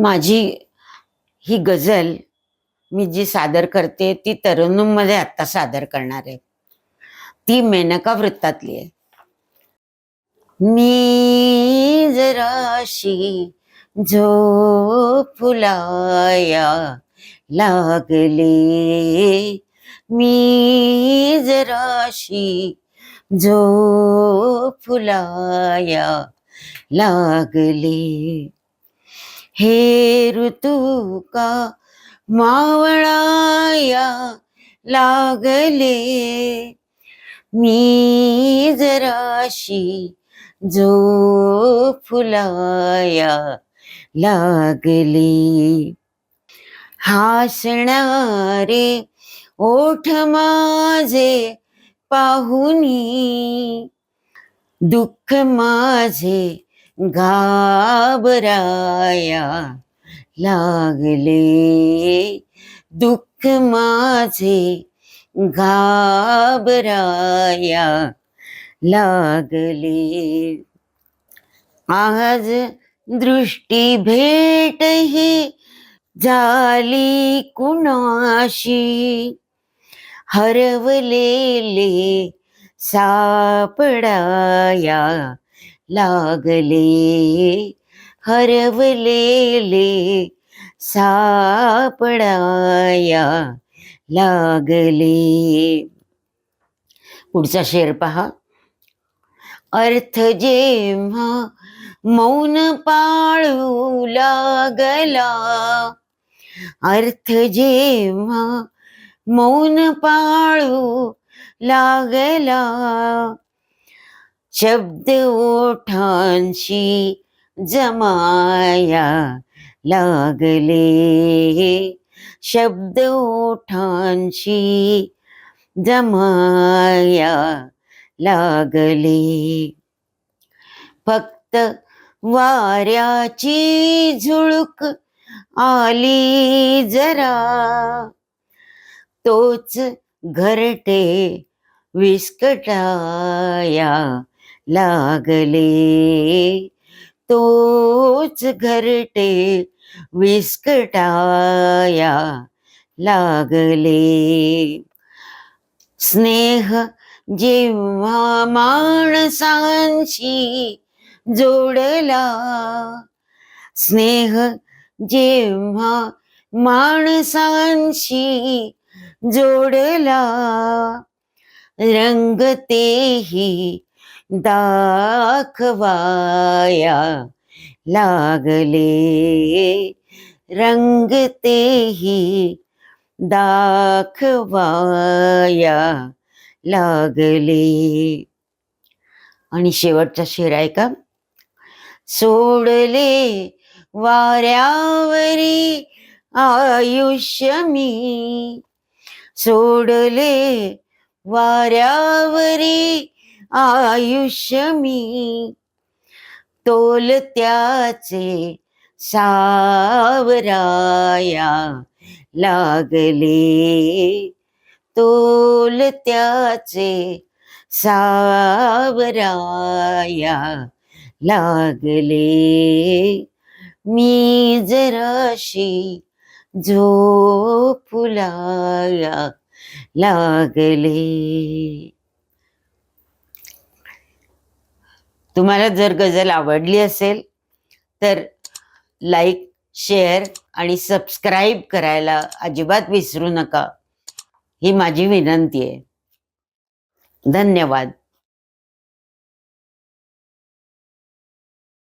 माझी ही गझल मी जी सादर करते ती तरुणमध्ये आत्ता सादर करणार. आहे ती मेनका वृत्तातली आहे. मी जराशी जो फुलाया लागले. मी जराशी जो फुलाया लागले. हे ऋतू का मावळाया लागले? मी जराशी जो फुलाया लागली. हासणारे ओठ माझे पाहुनी दुःख माझे घाबराया लागले. दुःख माझे घाबराया लागले. आज दृष्टी भेट ही झाली कुणाशी? हरवलेले सापडाया लागले हरवलेले सापडाया लागले. पुढचा शेर पहा. अर्थ जेव्हा मौन पाळू लागला अर्थ जेव्हा मौन पाळू लागला शब्द ओठांशी जमाया लागले. शब्द ओठांशी जमाया लागले. फक्त वाऱ्याची झुळूक आली जरा. तोच घरटे विस्कटाया लागले. तोच घरटे विस्कटाया लागले. स्नेह जेव्हा माणसांशी जोडला स्नेह जेव्हा माणसांशी जोडला रंग तेही दाखवाया लागले. रंग तेही दाखवाया लागले. आणि शेवटचा शेर आहे का? सोडले वाऱ्यावरी आयुष्य मी. सोडले वाऱ्यावरी आयुष्य मी. तोल त्याचे सावराया लागले. तोल त्याचे सावराया लागले. मी जराशी जो फुलाया लागले. तुम्हाला जर गझल आवडली असेल तर लाईक शेअर आणि सबस्क्राईब करायला अजिबात विसरू नका. ही माझी विनंती आहे. धन्यवाद.